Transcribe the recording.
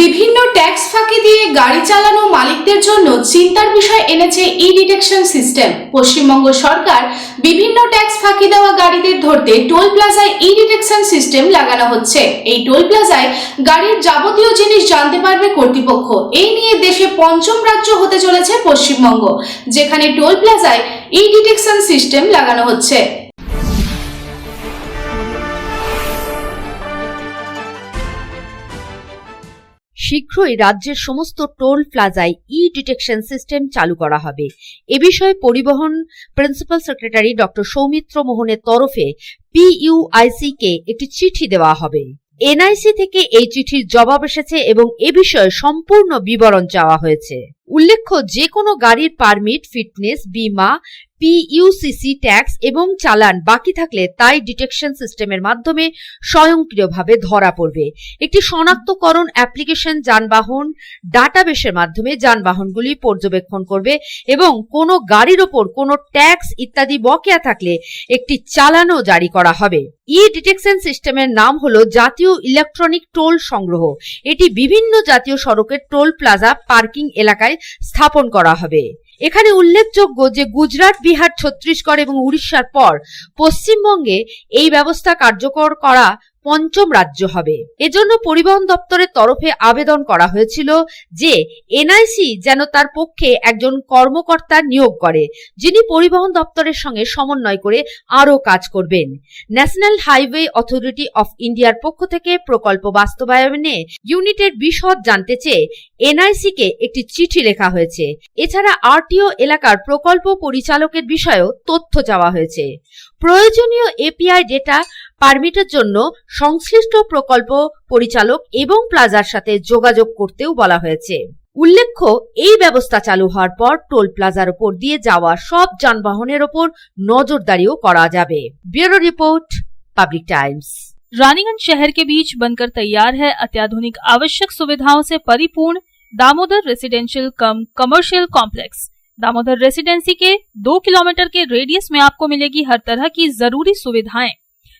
বিভিন্ন ট্যাক্স ফাঁকি দিয়ে গাড়ি চালানো মালিকদের জন্য চিন্তার বিষয় এনেছে ই ডিটেকশন সিস্টেম। পশ্চিমবঙ্গ সরকার বিভিন্ন ট্যাক্স ফাঁকি দেওয়া গাড়িদের ধরতে টোল প্লাজায় ই ডিটেকশন সিস্টেম লাগানো হচ্ছে। এই টোল প্লাজায় গাড়ির যাবতীয় জিনিস জানতে পারবে কর্তৃপক্ষ। এই নিয়ে দেশে পঞ্চম রাজ্য হতে চলেছে পশ্চিমবঙ্গ, যেখানে টোল প্লাজায় ই ডিটেকশন সিস্টেম লাগানো হচ্ছে। শীঘ্রই রাজ্যের সমস্ত টোল প্লাজায় ই ডিটেকশন সিস্টেম চালু করা হবে। এ বিষয়ে পরিবহন প্রিন্সিপাল সেক্রেটারি ডক্টর সৌমিত্র মোহনের তরফে পিইউআইসি কে একটি চিঠি দেওয়া হবে। এনআইসি থেকে এই চিঠির জবাব এসেছে এবং এ বিষয়ে সম্পূর্ণ বিবরণ চাওয়া হয়েছে। উল্লেখ্য, যে কোনো গাড়ির পারমিট, ফিটনেস, বীমা পিইউসিসি ট্যাক্স এবং চালান বাকি থাকলে তাই ডিটেকশন সিস্টেমের মাধ্যমে স্বয়ংক্রিয়ভাবে ধরা পড়বে। একটি শনাক্তকরণ অ্যাপ্লিকেশন যানবাহন ডাটাবেসের মাধ্যমে যানবাহনগুলি পর্যবেক্ষণ করবে এবং কোনো গাড়ির ওপর কোনো ট্যাক্স ইত্যাদি বকেয়া থাকলে একটি চালানও জারি করা হবে। ই ডিটেকশন সিস্টেমের নাম হলো জাতীয় ইলেকট্রনিক টোল সংগ্রহ। এটি বিভিন্ন জাতীয় সড়কের টোল প্লাজা পার্কিং এলাকায় স্থাপন করা হবে। এখানে উল্লেখযোগ্য যে গুজরাট বিহার ছত্তিশগড় এবং উড়িষ্যার পর পশ্চিমবঙ্গে এই ব্যবস্থা কার্যকর করা পঞ্চম রাজ্য হবে। এজন্য পরিবহন দপ্তরের তরফে আবেদন করা হয়েছিল যে, এনআইসি যেন তার পক্ষে একজন কর্মকর্তা নিয়োগ করে, যিনি পরিবহন দপ্তরের সঙ্গে সমন্বয় করে আরও কাজ করবেন। ন্যাশনাল হাইওয়ে অথরিটি অফ ইন্ডিয়ার পক্ষ থেকে প্রকল্প বাস্তবায়নে ইউনিটের বিশদ জানতে চেয়ে এনআইসি কে একটি চিঠি লেখা হয়েছে। এছাড়া আরটিও এলাকার প্রকল্প পরিচালকের বিষয়েও তথ্য চাওয়া হয়েছে। প্রয়োজনীয় এপিআই ডেটা পারমিটের জন্য সংশ্লিষ্ট প্রকল্প পরিচালক এবং প্লাজার সাথে যোগাযোগ করতেও বলা হয়েছে উল্লেখ্য এই ব্যবস্থা চালু হওয়ার পর টোল প্লাজার ওপর দিয়ে যাওয়া সব যানবাহনের ওপর নজরদারিও করা যাবে bureau report public times Raniganj शहर के बीच बनकर तैयार है अत्याधुनिक आवश्यक सुविधाओं से परिपूर्ण Damodar residential cum commercial complex Damodar residency के दो किलोमीटर के रेडियस में आपको मिलेगी हर तरह की जरूरी सुविधाएं